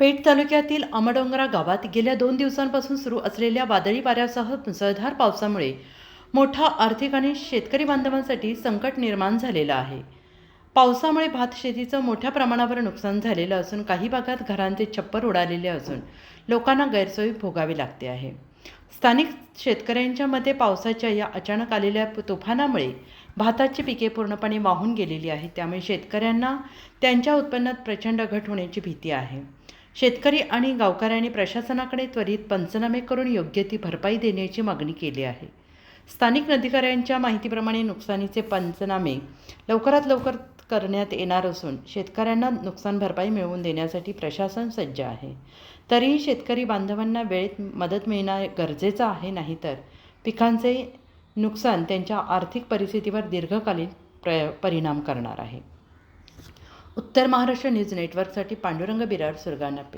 पेठ तालुक्यातील अमडोंगरा गावात गेल्या दोन दिवसांपासून सुरू असलेल्या वादळी वाऱ्यासह मुसळधार पावसामुळे मोठा आर्थिक आणि शेतकरी बांधवांसाठी संकट निर्माण झालेलं आहे. पावसामुळे भात शेतीचं मोठ्या प्रमाणावर नुकसान झालेलं असून काही भागात घरांचे छप्पर उडालेले असून लोकांना गैरसोयी भोगावी लागते आहे. स्थानिक शेतकऱ्यांच्या मते पावसाच्या या अचानक आलेल्या तुफानामुळे भाताची पिके पूर्णपणे वाहून गेलेली आहेत. त्यामुळे शेतकऱ्यांना त्यांच्या उत्पन्नात प्रचंड घट होण्याची भीती आहे. शेतकरी आणि गावकऱ्यांनी प्रशासनाकडे त्वरित पंचनामे करून योग्य ती भरपाई देण्याची मागणी केली आहे. स्थानिक अधिकाऱ्यांच्या माहितीप्रमाणे नुकसानीचे पंचनामे लवकरात लवकर करण्यात येणार असून शेतकऱ्यांना नुकसान भरपाई मिळवून देण्यासाठी प्रशासन सज्ज आहे. तरीही शेतकरी बांधवांना वेळेत मदत मिळणं गरजेचं आहे नाहीतर पिकांचे नुकसान त्यांच्या आर्थिक परिस्थितीवर दीर्घकालीन प्र परिणाम करणार आहे. उत्तर महाराष्ट्र न्यूज नेटवर्कसाठी पांडुरंग बिराड सुरगाणा पे.